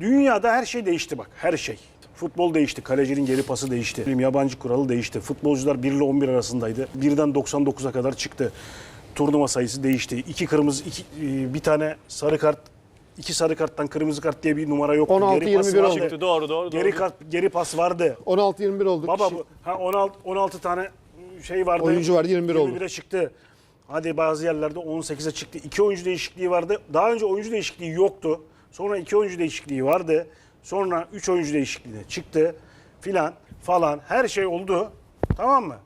Dünyada her şey değişti bak. Her şey. Futbol değişti. Kalecinin geri pası değişti. Yabancı kuralı değişti. Futbolcular 1 ile 11 arasındaydı. Birden 99'a kadar çıktı. Turnuva sayısı değişti. İki kırmızı, iki, e, bir tane sarı kart, iki sarı karttan kırmızı kart diye bir numara yoktu. 16, geri pas 21 vardı. oldu. Çıktı doğru doğru. Geri doğru. kart, geri pas vardı. 16-21 olduk. Baba Şimdi- bu ha 16 16 tane şey vardı. Oyuncu vardı, 21 oldu. 21'e çıktı. Hadi bazı yerlerde 18'e çıktı. İki oyuncu değişikliği vardı. Daha önce oyuncu değişikliği yoktu. Sonra iki oyuncu değişikliği vardı. Sonra üç oyuncu değişikliğine çıktı. Filan falan her şey oldu. Tamam mı?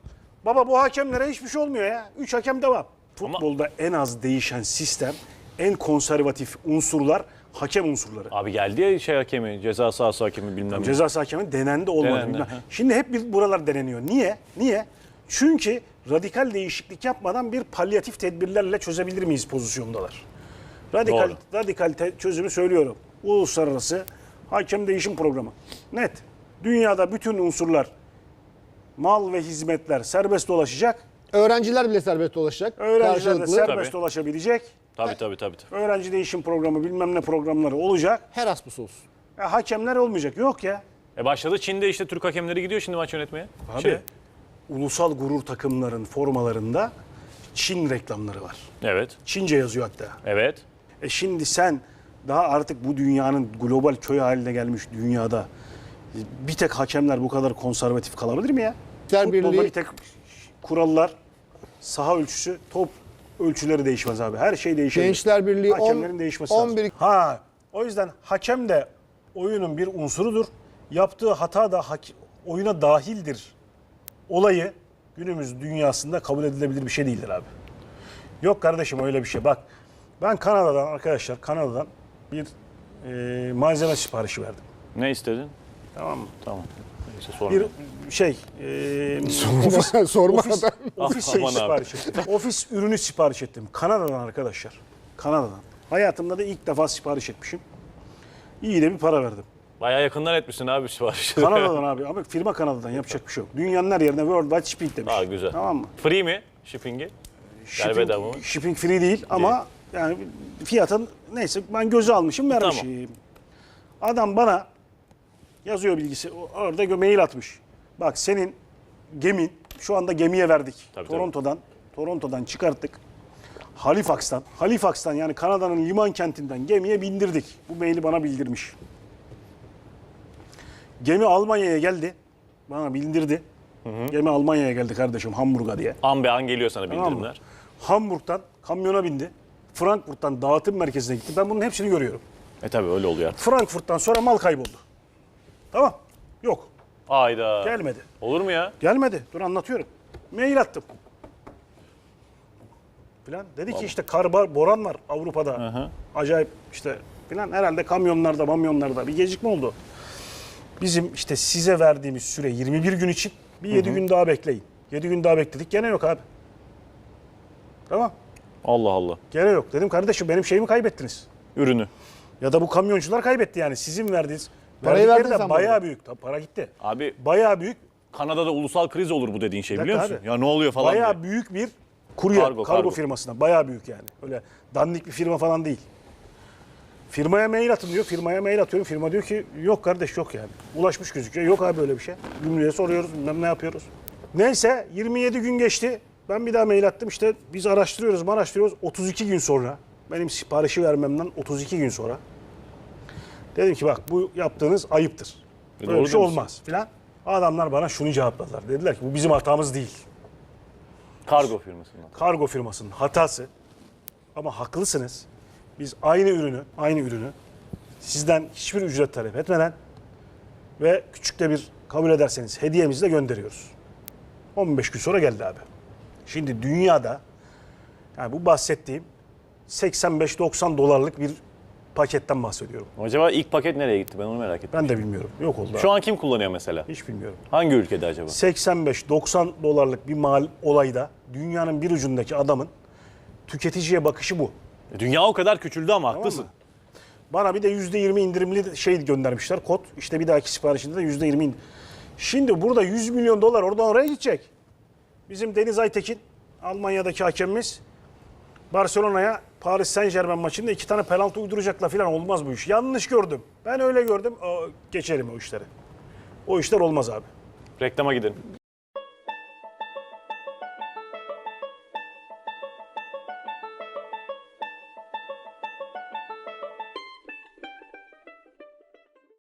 Baba bu hakemlere hiçbir şey olmuyor ya. Üç hakem devam. Futbolda en az değişen sistem, en konservatif unsurlar hakem unsurları. Abi geldi ya şey hakemi, ceza sahası hakemi bilmem ne. Ceza sahası hakemi denendi olmadı. Denendi, bilmem. Şimdi hep bir buralar deneniyor. Niye? Niye? Çünkü radikal değişiklik yapmadan bir palyatif tedbirlerle çözebilir miyiz pozisyondalar. Radikal Doğru. radikal te- çözümü söylüyorum. Uluslararası hakem değişim programı. Net. Dünyada bütün unsurlar mal ve hizmetler serbest dolaşacak. Öğrenciler bile serbest dolaşacak. Öğrenciler de Karşılıklı. serbest Tabii. dolaşabilecek. Tabii tabii tabii. tabii. Öğrenci değişim programı bilmem ne programları olacak. Erasmus olsun. Ya hakemler olmayacak. Yok ya. E başladı Çin'de işte Türk hakemleri gidiyor şimdi maç yönetmeye. Abi Şey, ulusal gurur takımların formalarında Çin reklamları var. evet. Çince yazıyor hatta. Evet. E şimdi sen daha artık bu dünyanın global köy haline gelmiş dünyada bir tek hakemler bu kadar konservatif kalabilir mi ya? Futbolda bir tek kurallar, saha ölçüsü, top ölçüleri değişmez abi. Her şey değişir. Gençler Birliği on- Hakemlerin değişmesi 11 lazım. Ha, o yüzden hakem de oyunun bir unsurudur. Yaptığı hata da oyuna dahildir. Olayı günümüz dünyasında kabul edilebilir bir şey değildir abi. Yok kardeşim öyle bir şey. Bak ben Kanada'dan arkadaşlar Kanada'dan bir e, malzeme siparişi verdim. Ne istedin? Tamam mı? Tamam. Neyse sorma. Bir şey e, Sorma, sorma ofis, adam. ofis şey Aman abi. sipariş ettim. Ofis ürünü sipariş ettim. Kanada'dan arkadaşlar. Kanada'dan. Hayatımda da ilk defa sipariş etmişim. İyi de bir para verdim. Bayağı yakından etmişsin abi siparişi. Kanada'dan abi. Ama firma Kanada'dan yapacak bir şey yok. Dünyanın her yerine worldwide shipping demiş. Aa güzel. Tamam mı? Free mi shipping'i? Shipping, bedava mı? shipping free değil ama yani fiyatın neyse ben göze almışım vermişim. Adam bana yazıyor bilgisi orada mail atmış. Bak senin gemin şu anda gemiye verdik. Tabii, Toronto'dan Toronto'dan çıkarttık. Halifax'tan, Halifax'tan yani Kanada'nın liman kentinden gemiye bindirdik. Bu maili bana bildirmiş. Gemi Almanya'ya geldi. Bana bildirdi. Gemi Almanya'ya geldi kardeşim Hamburg'a diye. An be an geliyor sana Tamam bildirimler. Hamburg'dan kamyona bindi. Frankfurt'tan dağıtım merkezine gitti. Ben bunun hepsini görüyorum. E tabii öyle oluyor artık. Frankfurt'tan sonra mal kayboldu. Tamam. Yok. Ayda. Gelmedi. Olur mu ya? Gelmedi. Dur anlatıyorum. Mail attım. Filan. Dedi ki işte kar bar, boran var Avrupa'da. Acayip işte filan. Herhalde kamyonlarda, mamyonlarda bir gecikme oldu. Bizim işte size verdiğimiz süre 21 gün için bir 7 gün daha bekleyin. 7 gün daha bekledik. Gene yok abi. Tamam. Allah Allah. Gene yok. Dedim kardeşim benim şeyimi kaybettiniz. Ürünü. Ya da bu kamyoncular kaybetti yani. Sizin verdiğiniz. Parayı verdikleri verdin de sen bayağı bana. büyük. Tabii para gitti. Abi Bayağı büyük. Kanada'da ulusal kriz olur bu dediğin şey Bir biliyor dakika musun? abi. Ya ne oluyor falan Bayağı diye. büyük bir kurye Kargo, kargo, kargo. firmasına. Bayağı büyük yani. Öyle dandik bir firma falan değil. Firmaya mail atın diyor. Firmaya mail atıyorum. Firma diyor ki yok kardeş yok yani. Ulaşmış gözüküyor. Yok abi öyle bir şey. Gümrüğe soruyoruz. Bilmem ne yapıyoruz. Neyse 27 gün geçti. Ben bir daha mail attım. İşte biz araştırıyoruz, araştırıyoruz. 32 gün sonra benim siparişi vermemden 32 gün sonra dedim ki bak bu yaptığınız ayıptır. E Böyle bir şey olmaz filan. Adamlar bana şunu cevapladılar. Dediler ki bu bizim hatamız değil Kargo firmasından. kargo firmasının hatası. Ama haklısınız. Biz aynı ürünü, aynı ürünü sizden hiçbir ücret talep etmeden ve küçük de bir kabul ederseniz hediyemizle gönderiyoruz. 15 gün sonra geldi abi. Şimdi dünyada yani bu bahsettiğim 85-90 dolarlık bir paketten bahsediyorum. Acaba ilk paket nereye gitti? Ben onu merak ettim. Ben de bilmiyorum. Yok oldu. Şu an kim kullanıyor mesela? Hiç bilmiyorum. Hangi ülkede acaba? 85-90 dolarlık bir mal olayda dünyanın bir ucundaki adamın tüketiciye bakışı bu. E, Dünya o kadar küçüldü ama haklısın. mı? Bana bir de %20 indirimli şey göndermişler kod. İşte bir dahaki siparişinde de %20 indirim. Şimdi burada 100 milyon dolar oradan oraya gidecek. Bizim Deniz Aytekin, Almanya'daki hakemimiz Barcelona'ya Paris Saint Germain maçında iki tane penaltı uyduracaklar falan olmaz bu iş. Yanlış gördüm. Ben öyle gördüm. O, geçelim o işleri. O işler olmaz abi. Reklama gidin.